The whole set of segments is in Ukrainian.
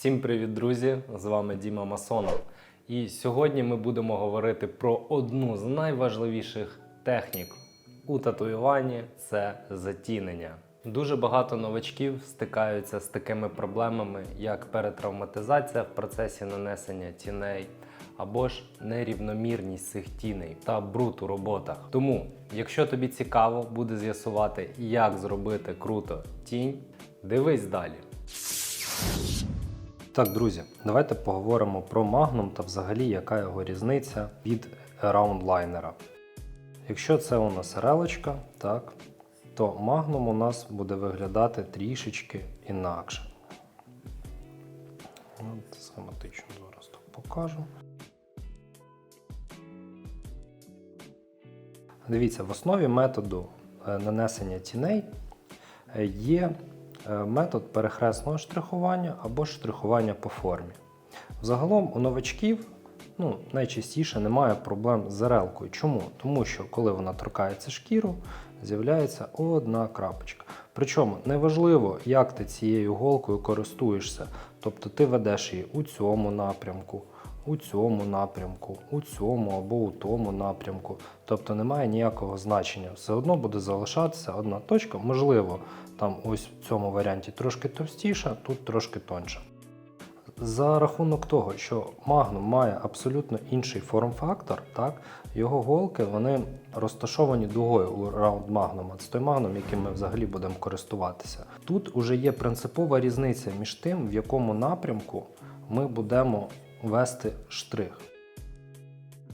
Всім привіт, друзі! З вами Діма Масонов. І сьогодні ми будемо говорити про одну з найважливіших технік у татуюванні це затінення. Дуже багато новачків стикаються з такими проблемами, як перетравматизація в процесі нанесення тіней, або ж нерівномірність цих тіней та бруд у роботах. Тому, якщо тобі цікаво буде з'ясувати, як зробити круто тінь, дивись далі. Так, друзі, давайте поговоримо про Magnum та взагалі яка його різниця від раундлайнера. Якщо це у нас релочка, так, то Magnum у нас буде виглядати трішечки інакше. Схематично зараз так покажу. Дивіться, в основі методу е, нанесення тіней е, є метод перехресного штрихування або штрихування по формі. Загалом у новачків ну, найчастіше немає проблем з зарелкою. Чому? Тому що коли вона торкається шкіру, з'являється одна крапочка. Причому неважливо, як ти цією голкою користуєшся. Тобто ти ведеш її у цьому напрямку, у цьому напрямку, у цьому або у тому напрямку. Тобто немає ніякого значення. Все одно буде залишатися одна точка. Можливо, там ось в цьому варіанті трошки товстіша, тут трошки тонша. За рахунок того, що Magnum має абсолютно інший форм-фактор, так, його голки вони розташовані дугою у раунд Magnum. Це той Magnum, яким ми взагалі будемо користуватися. Тут уже є принципова різниця між тим, в якому напрямку ми будемо вести штрих.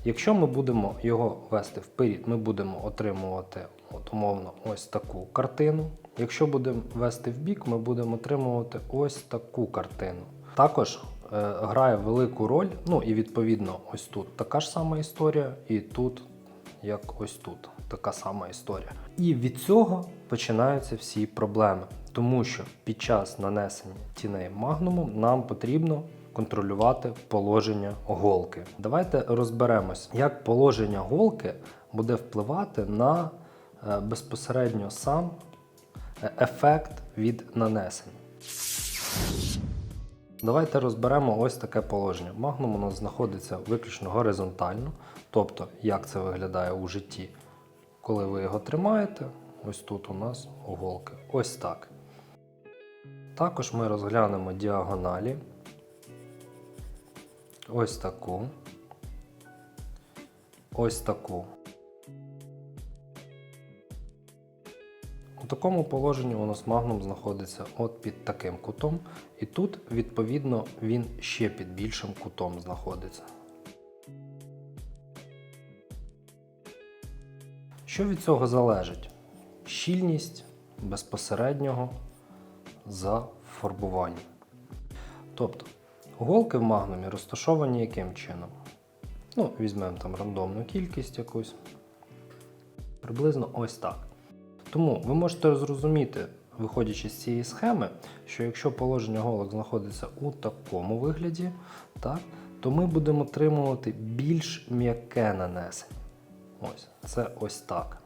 Якщо ми будемо його вести вперед, ми будемо отримувати от, умовно ось таку картину. Якщо будемо вести в бік, ми будемо отримувати ось таку картину. Також е, грає велику роль, ну і відповідно, ось тут така ж сама історія, і тут, як ось тут, така сама історія. І від цього починаються всі проблеми, тому що під час нанесення тіней магнумом нам потрібно контролювати положення голки. Давайте розберемось, як положення голки буде впливати на е, безпосередньо сам ефект від нанесення. Давайте розберемо ось таке положення. Магнум у нас знаходиться виключно горизонтально, тобто як це виглядає у житті. Коли ви його тримаєте, ось тут у нас голки. Ось так. Також ми розглянемо діагоналі. Ось таку. Ось таку. У такому положенні у нас магнум знаходиться от під таким кутом, і тут, відповідно, він ще під більшим кутом знаходиться. Що від цього залежить? Щільність безпосереднього зафарбування. Тобто, голки в магнумі розташовані яким чином? Ну, візьмемо там рандомну кількість якусь. Приблизно ось так. Тому ви можете зрозуміти, виходячи з цієї схеми, що якщо положення голок знаходиться у такому вигляді, так, то ми будемо отримувати більш м'яке нанесення. Ось, це ось так.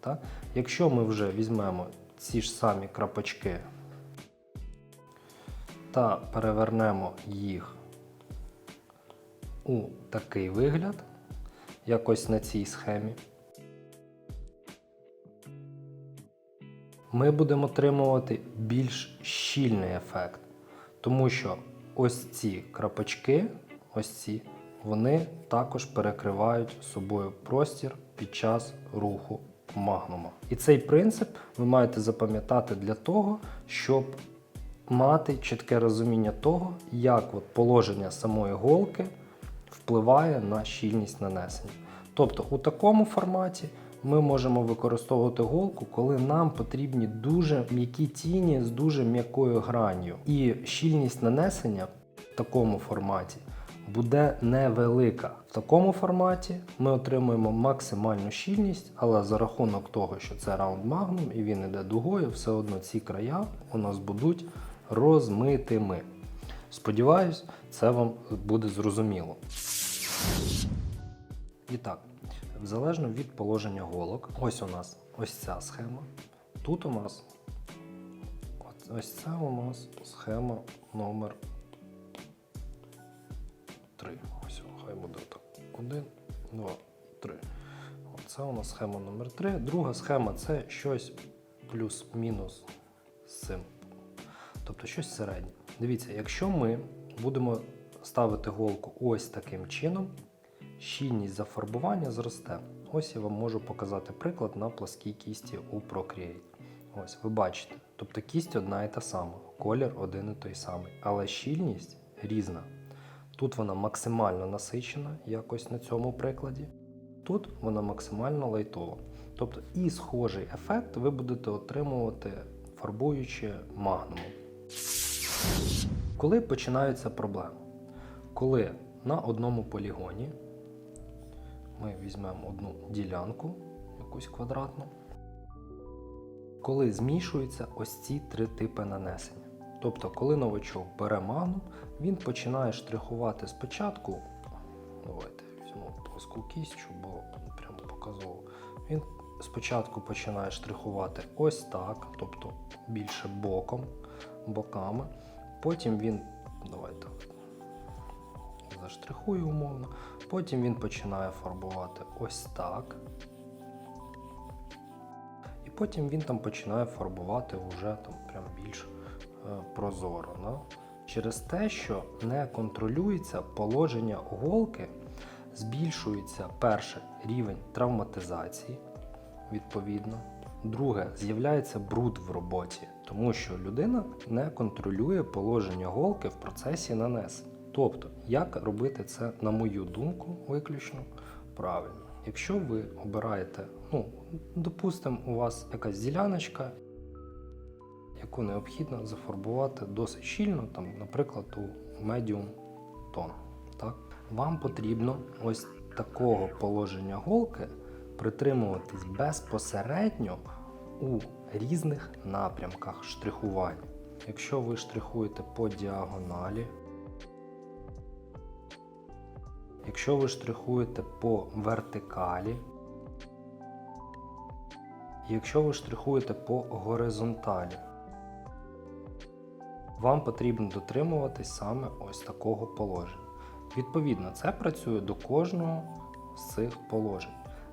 так. Якщо ми вже візьмемо ці ж самі крапочки та перевернемо їх у такий вигляд, якось на цій схемі, ми будемо отримувати більш щільний ефект. Тому що ось ці крапочки, ось ці, вони також перекривають собою простір під час руху магнума. І цей принцип ви маєте запам'ятати для того, щоб мати чітке розуміння того, як от положення самої голки впливає на щільність нанесення. Тобто у такому форматі ми можемо використовувати голку, коли нам потрібні дуже м'які тіні з дуже м'якою гранню. І щільність нанесення в такому форматі буде невелика. В такому форматі ми отримуємо максимальну щільність, але за рахунок того, що це раунд магнум і він іде дугою, все одно ці края у нас будуть розмитими. Сподіваюсь, це вам буде зрозуміло. І так, залежно від положення голок, ось у нас ось ця схема. Тут у нас ось це у нас схема номер 3. Ось, хай буде так. 1, 2, 3. Це у нас схема номер 3. Друга схема це щось плюс-мінус з цим. Тобто щось середнє. Дивіться, якщо ми будемо ставити голку ось таким чином, щільність зафарбування зросте. Ось я вам можу показати приклад на пласкій кісті у Procreate. Ось ви бачите. Тобто кість одна і та сама, колір один і той самий, але щільність різна. Тут вона максимально насичена, якось на цьому прикладі. Тут вона максимально лайтова. Тобто і схожий ефект ви будете отримувати, фарбуючи магнумом. Коли починаються проблеми? Коли на одному полігоні ми візьмемо одну ділянку, якусь квадратну, коли змішуються ось ці три типи нанесення. Тобто, коли новачок бере магнум, він починає штрихувати спочатку. Давайте візьму плоску кість, щоб було прямо показово. Він спочатку починає штрихувати ось так, тобто більше боком, боками. Потім він, давайте заштрихую умовно. Потім він починає фарбувати ось так. І потім він там починає фарбувати вже там прям більш е, прозоро. Да? Через те, що не контролюється положення голки, збільшується перше рівень травматизації, відповідно. Друге, з'являється бруд в роботі, тому що людина не контролює положення голки в процесі нанесення. Тобто, як робити це, на мою думку, виключно правильно. Якщо ви обираєте, ну, допустимо, у вас якась діляночка, яку необхідно зафарбувати досить щільно, там, наприклад, у медіум тон. Так? Вам потрібно ось такого положення голки притримуватись безпосередньо у різних напрямках штрихування. Якщо ви штрихуєте по діагоналі, якщо ви штрихуєте по вертикалі, якщо ви штрихуєте по горизонталі, вам потрібно дотримуватись саме ось такого положення. Відповідно, це працює до кожного з цих положень.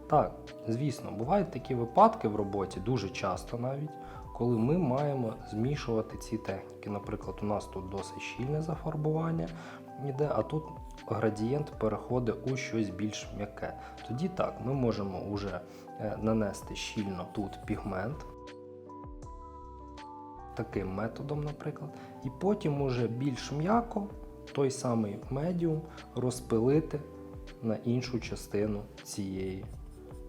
Так, звісно, бувають такі випадки в роботі, дуже часто навіть, коли ми маємо змішувати ці техніки. Наприклад, у нас тут досить щільне зафарбування йде, а тут градієнт переходить у щось більш м'яке. Тоді так, ми можемо вже е, нанести щільно тут пігмент. Таким методом, наприклад, і потім уже більш м'яко той самий медіум розпилити на іншу частину цієї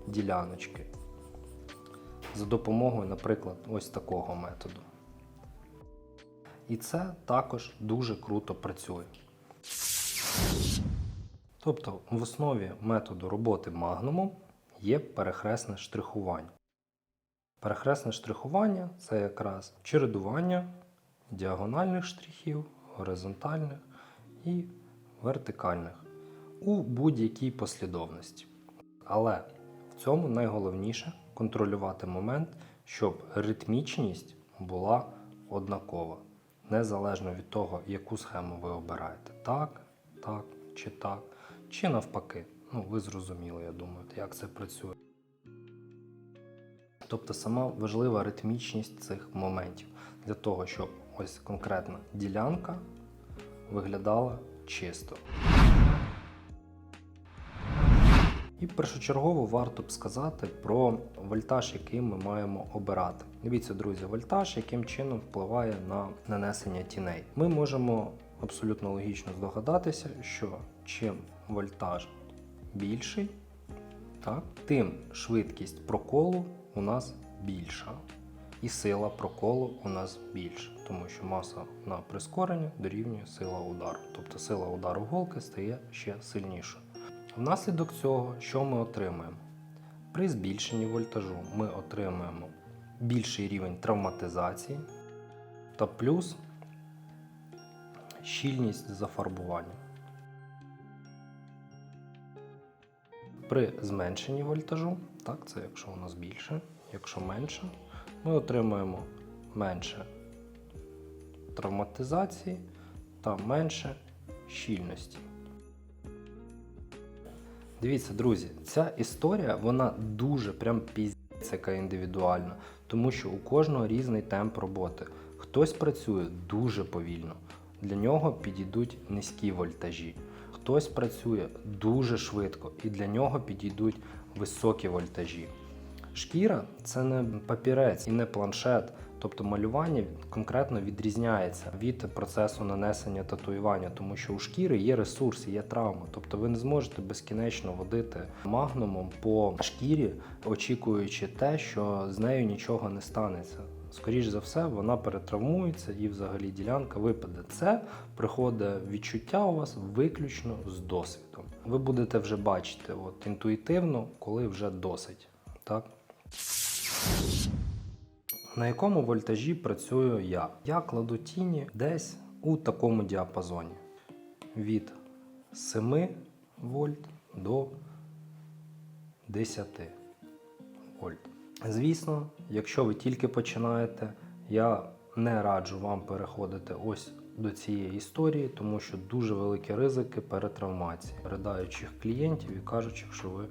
діляночки. За допомогою, наприклад, ось такого методу. І це також дуже круто працює. Тобто, в основі методу роботи магнумом є перехресне штрихування. Перехресне штрихування це якраз чередування діагональних штрихів, горизонтальних і вертикальних у будь-якій послідовності. Але в цьому найголовніше контролювати момент, щоб ритмічність була однакова, незалежно від того, яку схему ви обираєте. Так, так чи так, чи навпаки. Ну, ви зрозуміли, я думаю, як це працює. Тобто сама важлива ритмічність цих моментів для того, щоб ось конкретна ділянка виглядала чисто. І першочергово варто б сказати про вольтаж, який ми маємо обирати. Дивіться, друзі, вольтаж, яким чином впливає на нанесення тіней. Ми можемо абсолютно логічно здогадатися, що чим вольтаж більший, так, тим швидкість проколу у нас більша. І сила проколу у нас більша, тому що маса на прискорення дорівнює сила удару. Тобто сила удару голки стає ще сильнішою. Внаслідок цього, що ми отримаємо? При збільшенні вольтажу ми отримуємо більший рівень травматизації та плюс щільність зафарбування. При зменшенні вольтажу, так, це якщо у нас більше, якщо менше, ми отримуємо менше травматизації та менше щільності. Дивіться, друзі, ця історія вона дуже прям яка індивідуальна, тому що у кожного різний темп роботи. Хтось працює дуже повільно, для нього підійдуть низькі вольтажі. Хтось працює дуже швидко і для нього підійдуть високі вольтажі. Шкіра це не папірець і не планшет. Тобто малювання конкретно відрізняється від процесу нанесення татуювання, тому що у шкіри є ресурс, є травма. Тобто ви не зможете безкінечно водити магнумом по шкірі, очікуючи те, що з нею нічого не станеться. Скоріше за все, вона перетравмується і взагалі ділянка випаде. Це приходить відчуття у вас виключно з досвідом. Ви будете вже бачити от, інтуїтивно, коли вже досить. Так? На якому вольтажі працюю я? Я кладу тіні десь у такому діапазоні від 7 вольт до 10 вольт. Звісно, якщо ви тільки починаєте, я не раджу вам переходити ось до цієї історії, тому що дуже великі ризики перетравмації, ридаючих клієнтів і кажучих, що ви е,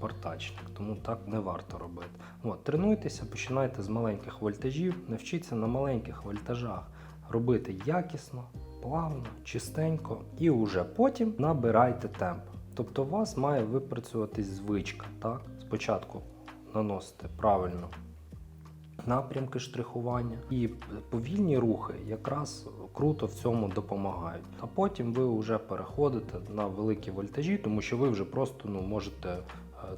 портачник. Тому так не варто робити. От, тренуйтеся, починайте з маленьких вольтажів, навчіться на маленьких вольтажах робити якісно, плавно, чистенько, і вже потім набирайте темп. Тобто у вас має випрацюватись звичка. Так? Спочатку наносите правильно напрямки штрихування і повільні рухи якраз круто в цьому допомагають. А потім ви вже переходите на великі вольтажі, тому що ви вже просто ну, можете е,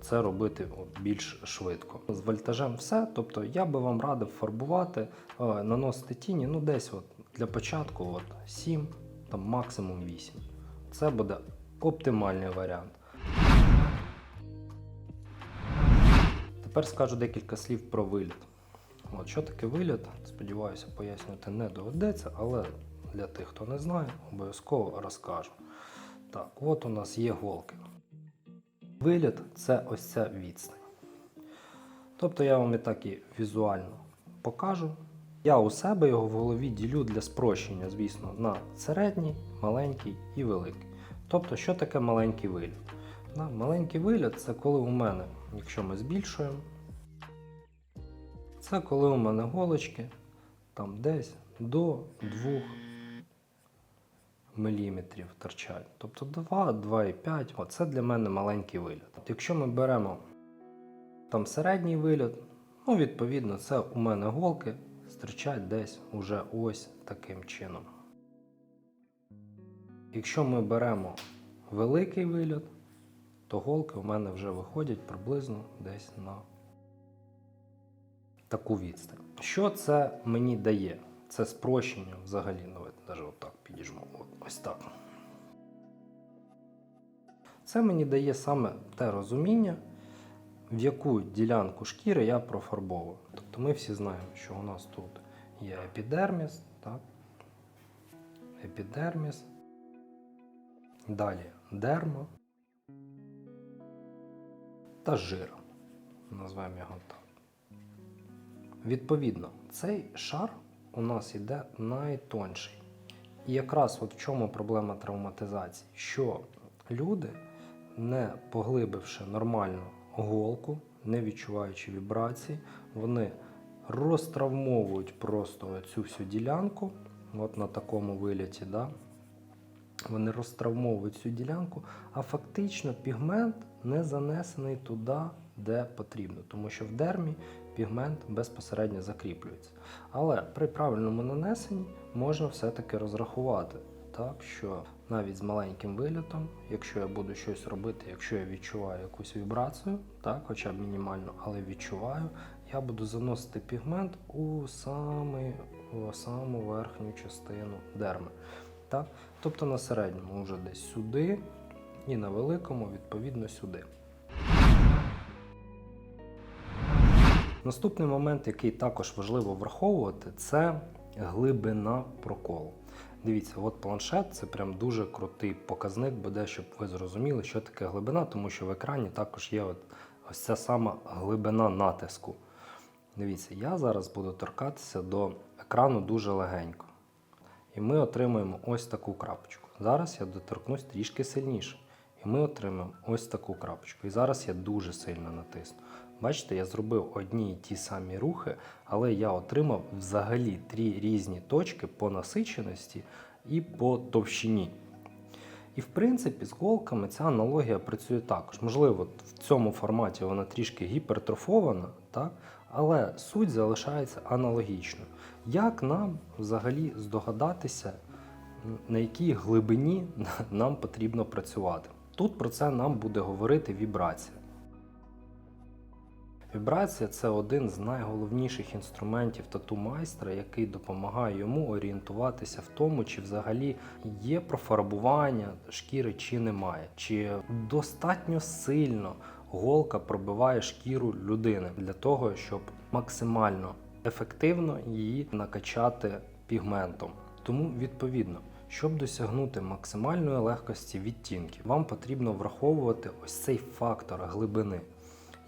це робити більш швидко. З вольтажем все. Тобто я би вам радив фарбувати, е, наносити тіні, ну десь от для початку от 7, там максимум 8. Це буде оптимальний варіант. Тепер скажу декілька слів про виліт. От, що таке виліт? Сподіваюся, пояснювати не доведеться, але для тих, хто не знає, обов'язково розкажу. Так, от у нас є голки. Виліт це ось ця відстань. Тобто я вам і так і візуально покажу. Я у себе його в голові ділю для спрощення, звісно, на середній, маленький і великий. Тобто, що таке маленький виліт? Маленький виліт це коли у мене, якщо ми збільшуємо, це коли у мене голочки там десь до 2 мм торчать. Тобто 2, 2,5 Оце для мене маленький виліт. Якщо ми беремо там середній виліт, ну відповідно це у мене голки стирчать десь уже ось таким чином. Якщо ми беремо великий виліт, то голки у мене вже виходять приблизно десь на таку відстань. Що це мені дає? Це спрощення взагалі, давайте навіть отак підіжмо. Ось так. Це мені дає саме те розуміння, в яку ділянку шкіри я профарбовую. Тобто ми всі знаємо, що у нас тут є епідерміс, так? епідерміс, далі дерма та жир. Назвемо його так. Відповідно, цей шар у нас йде найтонший. І якраз от в чому проблема травматизації, що люди, не поглибивши нормальну голку, не відчуваючи вібрацій, вони розтравмовують просто цю всю ділянку, от на такому виліті, да? вони розтравмовують цю ділянку, а фактично пігмент не занесений туди, де потрібно, тому що в дермі пігмент безпосередньо закріплюється. Але при правильному нанесенні можна все-таки розрахувати, так, що навіть з маленьким вилітом, якщо я буду щось робити, якщо я відчуваю якусь вібрацію, так, хоча б мінімально, але відчуваю, я буду заносити пігмент у, саме, у саму верхню частину дерми. Так? Тобто на середньому вже десь сюди, і на великому, відповідно, сюди. Наступний момент, який також важливо враховувати, це глибина проколу. Дивіться, от планшет це прям дуже крутий показник, буде, щоб ви зрозуміли, що таке глибина, тому що в екрані також є от ось ця сама глибина натиску. Дивіться, я зараз буду торкатися до екрану дуже легенько. І ми отримуємо ось таку крапочку. Зараз я доторкнусь трішки сильніше. І ми отримаємо ось таку крапочку. І зараз я дуже сильно натисну. Бачите, я зробив одні й ті самі рухи, але я отримав взагалі три різні точки по насиченості і по товщині. І в принципі з голками ця аналогія працює також. Можливо, в цьому форматі вона трішки гіпертрофована, так? але суть залишається аналогічною. Як нам взагалі здогадатися, на якій глибині нам потрібно працювати? Тут про це нам буде говорити вібрація. Вібрація це один з найголовніших інструментів тату майстра, який допомагає йому орієнтуватися в тому, чи взагалі є профарбування шкіри чи немає, чи достатньо сильно голка пробиває шкіру людини для того, щоб максимально ефективно її накачати пігментом. Тому відповідно. Щоб досягнути максимальної легкості відтінків, вам потрібно враховувати ось цей фактор глибини.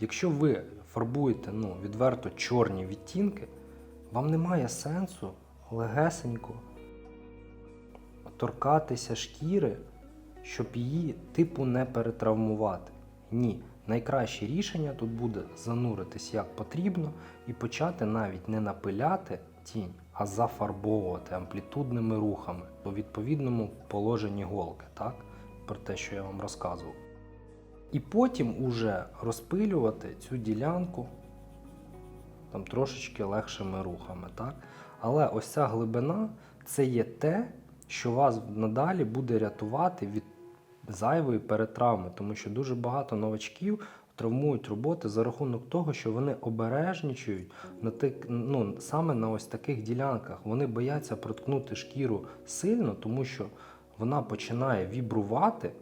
Якщо ви фарбуєте ну, відверто чорні відтінки, вам немає сенсу легесенько торкатися шкіри, щоб її типу не перетравмувати. Ні. Найкраще рішення тут буде зануритись як потрібно і почати навіть не напиляти тінь, а зафарбовувати амплітудними рухами у відповідному положенні голки, так? Про те, що я вам розказував. І потім уже розпилювати цю ділянку там трошечки легшими рухами. Так? Але ось ця глибина це є те, що вас надалі буде рятувати від зайвої перетравми, тому що дуже багато новачків травмують роботи за рахунок того, що вони обережнічують на тих, ну, саме на ось таких ділянках. Вони бояться проткнути шкіру сильно, тому що вона починає вібрувати.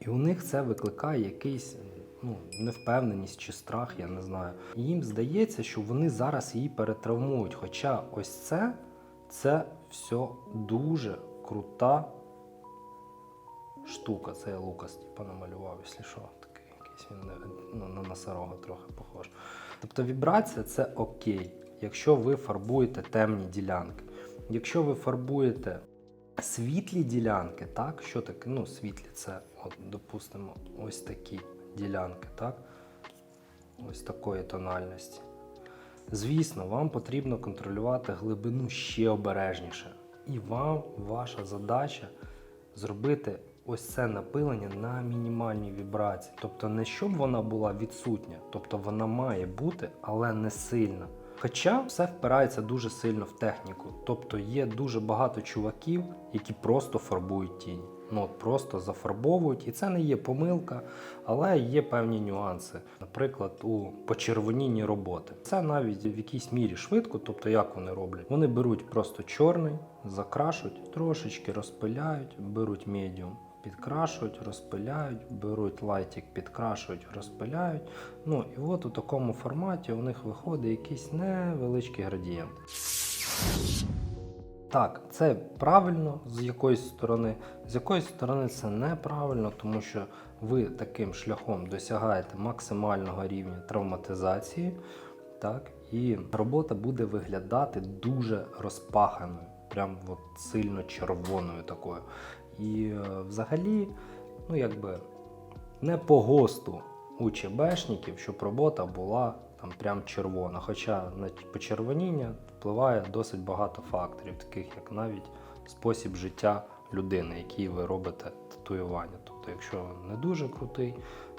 І у них це викликає якийсь ну, невпевненість чи страх, я не знаю. Їм здається, що вони зараз її перетравмують. Хоча ось це це все дуже крута штука. Це я Лукас типу, намалював, якщо що. Він ну, на носорога трохи похож. Тобто вібрація це окей, якщо ви фарбуєте темні ділянки. Якщо ви фарбуєте світлі ділянки, так, що таке? Ну, світлі це, от, допустимо, ось такі ділянки, так? Ось такої тональності. Звісно, вам потрібно контролювати глибину ще обережніше. І вам ваша задача зробити ось це напилення на мінімальній вібрації. Тобто не щоб вона була відсутня, тобто вона має бути, але не сильна. Хоча все впирається дуже сильно в техніку. Тобто є дуже багато чуваків, які просто фарбують тінь. Ну от просто зафарбовують, і це не є помилка, але є певні нюанси. Наприклад, у почервонінні роботи. Це навіть в якійсь мірі швидко, тобто як вони роблять? Вони беруть просто чорний, закрашують, трошечки розпиляють, беруть медіум, підкрашують, розпиляють, беруть лайтик, підкрашують, розпиляють. Ну і от у такому форматі у них виходить якийсь невеличкий градієнт. Так, це правильно з якоїсь сторони, з якоїсь сторони це неправильно, тому що ви таким шляхом досягаєте максимального рівня травматизації, так, і робота буде виглядати дуже розпаханою, прям от сильно червоною такою. І е, взагалі, ну якби не по ГОСТу у ЧБшників, щоб робота була там прям червона. Хоча на почервоніння впливає досить багато факторів, таких як навіть спосіб життя людини, який ви робите татуювання. Тобто, якщо не дуже крутий,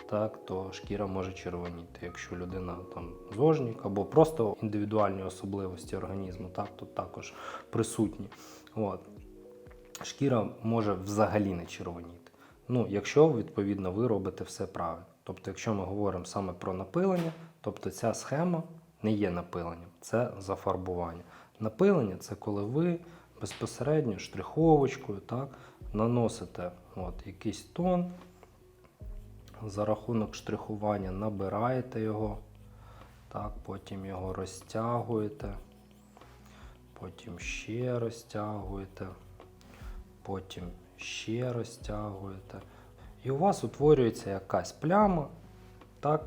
так, то шкіра може червоніти. Якщо людина там зожник або просто індивідуальні особливості організму, так, то також присутні. От. Шкіра може взагалі не червоніти. Ну, якщо відповідно ви робите все правильно. Тобто, якщо ми говоримо саме про напилення, тобто ця схема не є напиленням, це зафарбування. Напилення це коли ви безпосередньо штриховочкою так, наносите от, якийсь тон, за рахунок штрихування набираєте його, так, потім його розтягуєте, потім ще розтягуєте, потім ще розтягуєте. І у вас утворюється якась пляма, так,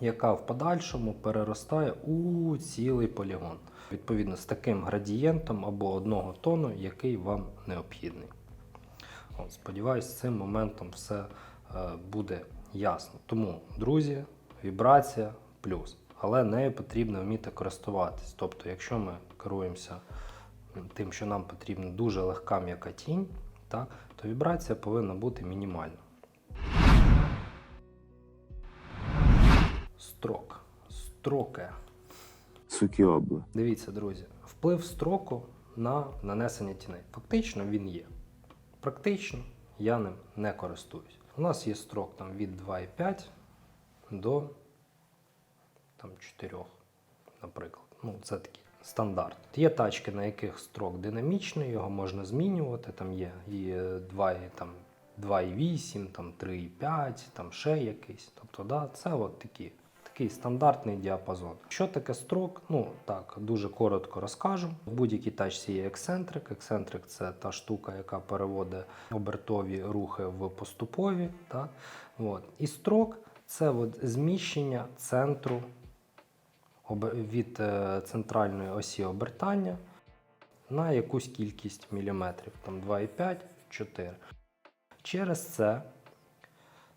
яка в подальшому переростає у цілий полігон. Відповідно, з таким градієнтом або одного тону, який вам необхідний. От, сподіваюсь, з цим моментом все е, буде ясно. Тому, друзі, вібрація плюс. Але нею потрібно вміти користуватись. Тобто, якщо ми керуємося тим, що нам потрібна дуже легка м'яка тінь, так, то вібрація повинна бути мінімальна. Строк. Строки. Цукіобла. Дивіться, друзі, вплив строку на нанесення тіней. Фактично він є. Практично я ним не користуюсь. У нас є строк там, від 2,5 до там, 4, наприклад. Ну, це такий стандарт. Є тачки, на яких строк динамічний, його можна змінювати. Там є і 2, і, там, 2,8, там 3,5, там ще якийсь. Тобто, да, це от такі такий стандартний діапазон. Що таке строк? Ну так, дуже коротко розкажу. В будь-якій тачці є ексцентрик. Ексцентрик це та штука, яка переводить обертові рухи в поступові. Так? От. І строк це от зміщення центру від е, центральної осі обертання на якусь кількість міліметрів, там 2,5, 4. Через це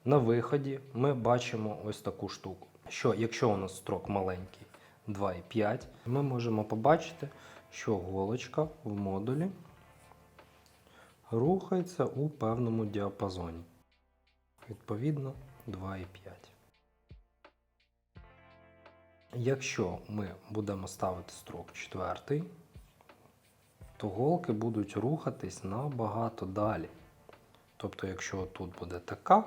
на виході ми бачимо ось таку штуку. Що якщо у нас строк маленький 2,5, ми можемо побачити, що голочка в модулі рухається у певному діапазоні. Відповідно 2,5. Якщо ми будемо ставити строк четвертий, то голки будуть рухатись набагато далі. Тобто, якщо тут буде така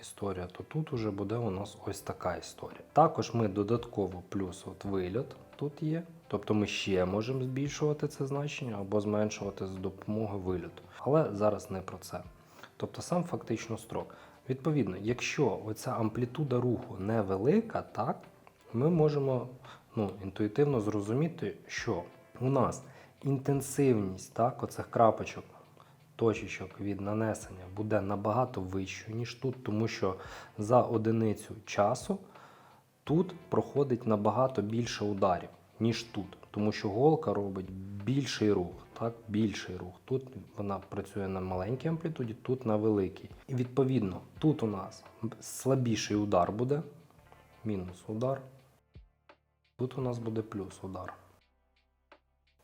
історія, то тут уже буде у нас ось така історія. Також ми додатково плюс от вильот тут є. Тобто ми ще можемо збільшувати це значення або зменшувати за допомогою вильоту. Але зараз не про це. Тобто сам фактично строк. Відповідно, якщо оця амплітуда руху невелика, так, ми можемо ну, інтуїтивно зрозуміти, що у нас інтенсивність так, оцих крапочок точечок від нанесення буде набагато вищою, ніж тут, тому що за одиницю часу тут проходить набагато більше ударів, ніж тут. Тому що голка робить більший рух, так, більший рух. Тут вона працює на маленькій амплітуді, тут на великій. І відповідно, тут у нас слабіший удар буде, мінус удар. Тут у нас буде плюс удар.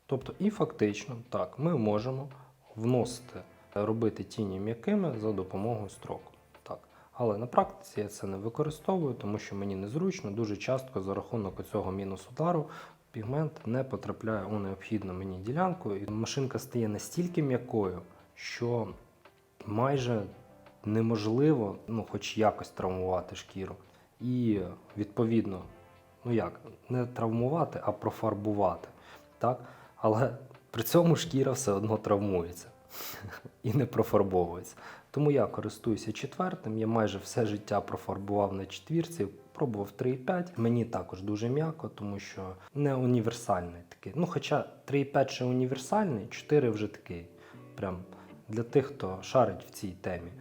Тобто, і фактично, так, ми можемо вносити, робити тіні м'якими за допомогою строку. Так. Але на практиці я це не використовую, тому що мені незручно, дуже часто за рахунок цього мінус удару пігмент не потрапляє у необхідну мені ділянку, і машинка стає настільки м'якою, що майже неможливо ну, хоч якось травмувати шкіру. І відповідно, ну як, не травмувати, а профарбувати. Так? Але при цьому шкіра все одно травмується і не профарбовується. Тому я користуюся четвертим. Я майже все життя профарбував на четвірці, пробував 3,5. Мені також дуже м'яко, тому що не універсальний такий. Ну, хоча 3,5 ще універсальний, 4 вже такий. Прям для тих, хто шарить в цій темі.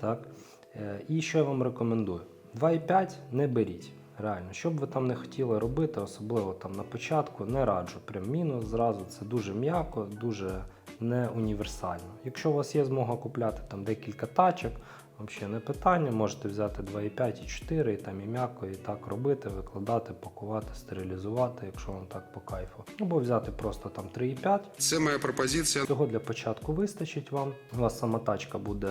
Так? Е, І що я вам рекомендую? 2,5 не беріть. Реально, що б ви там не хотіли робити, особливо там на початку, не раджу. Прям мінус зразу. Це дуже м'яко, дуже не універсально. Якщо у вас є змога купляти там декілька тачок, взагалі не питання, можете взяти 2,5 і 4, і там і м'яко, і так робити, викладати, пакувати, стерилізувати, якщо вам так по кайфу. Або взяти просто там 3,5. Це моя пропозиція. Цього для початку вистачить вам. У вас сама тачка буде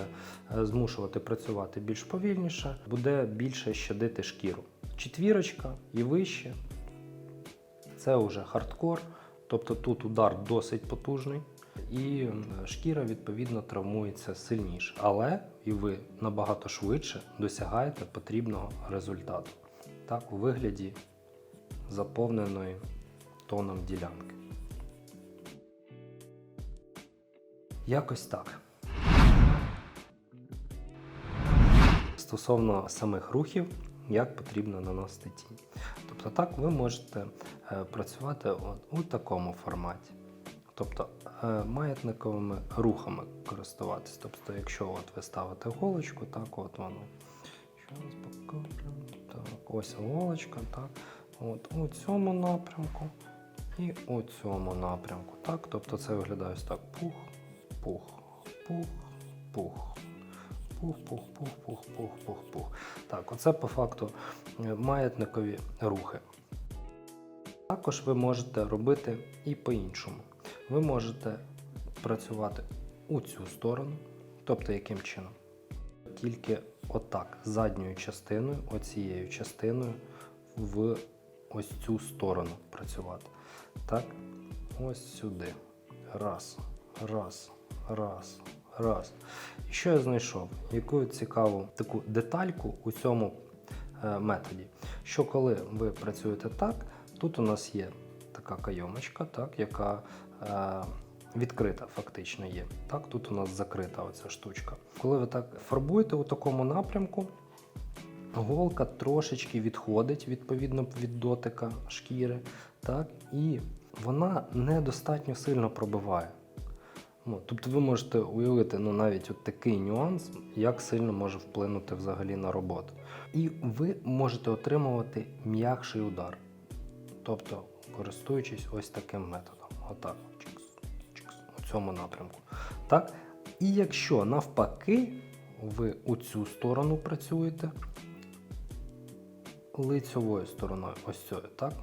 е, змушувати працювати більш повільніше, буде більше щадити шкіру. Четвірочка і вище це вже хардкор, тобто тут удар досить потужний, і шкіра відповідно травмується сильніше. Але і ви набагато швидше досягаєте потрібного результату. Так, у вигляді заповненої тоном ділянки. Якось так. Стосовно самих рухів, як потрібно наносити тінь. Тобто так ви можете е, працювати от у такому форматі. Тобто е, маятниковими рухами користуватись. Тобто, якщо от ви ставите голочку, так от воно. Так, ось голочка, так. От у цьому напрямку і у цьому напрямку. Так? Тобто це виглядає ось так. Пух, пух, пух, пух. Пух, пух, пух, пух, пух, пух, пух. Так, оце по факту е, маятникові рухи. Також ви можете робити і по-іншому. Ви можете працювати у цю сторону, тобто яким чином? Тільки отак, задньою частиною, оцією частиною в ось цю сторону працювати. Так, ось сюди. Раз, раз, раз, раз. І що я знайшов? Яку цікаву таку детальку у цьому е, методі. Що коли ви працюєте так, тут у нас є така кайомочка, так, яка е, відкрита фактично є. Так, тут у нас закрита оця штучка. Коли ви так фарбуєте у такому напрямку, голка трошечки відходить відповідно від дотика шкіри, так, і вона недостатньо сильно пробиває. Ну, тобто ви можете уявити ну, навіть от такий нюанс, як сильно може вплинути взагалі на роботу. І ви можете отримувати м'якший удар. Тобто, користуючись ось таким методом. Отак. Чикс, чикс, у цьому напрямку. Так? І якщо навпаки ви у цю сторону працюєте лицьовою стороною, ось цією, так?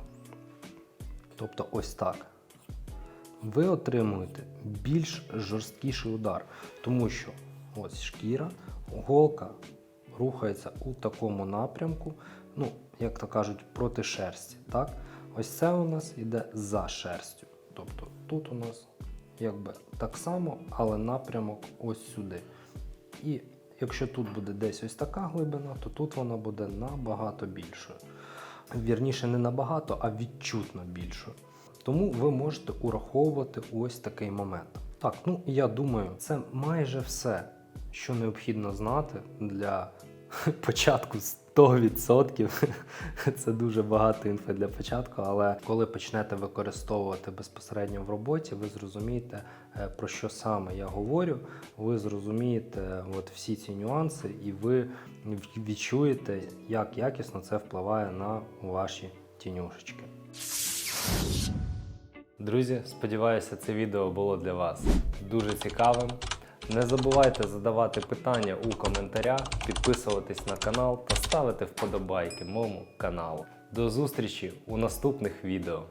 Тобто ось так ви отримуєте більш жорсткіший удар, тому що ось шкіра, голка рухається у такому напрямку, ну, як то кажуть, проти шерсті. Так? Ось це у нас йде за шерстю. Тобто тут у нас якби так само, але напрямок ось сюди. І якщо тут буде десь ось така глибина, то тут вона буде набагато більшою. Вірніше, не набагато, а відчутно більшою. Тому ви можете ураховувати ось такий момент. Так, ну я думаю, це майже все, що необхідно знати для початку 100%. Це дуже багато інфи для початку, але коли почнете використовувати безпосередньо в роботі, ви зрозумієте, е, про що саме я говорю. Ви зрозумієте от всі ці нюанси, і ви відчуєте, як якісно це впливає на ваші тінюшечки. Друзі, сподіваюся, це відео було для вас дуже цікавим. Не забувайте задавати питання у коментарях, підписуватись на канал та ставити вподобайки моєму каналу. До зустрічі у наступних відео.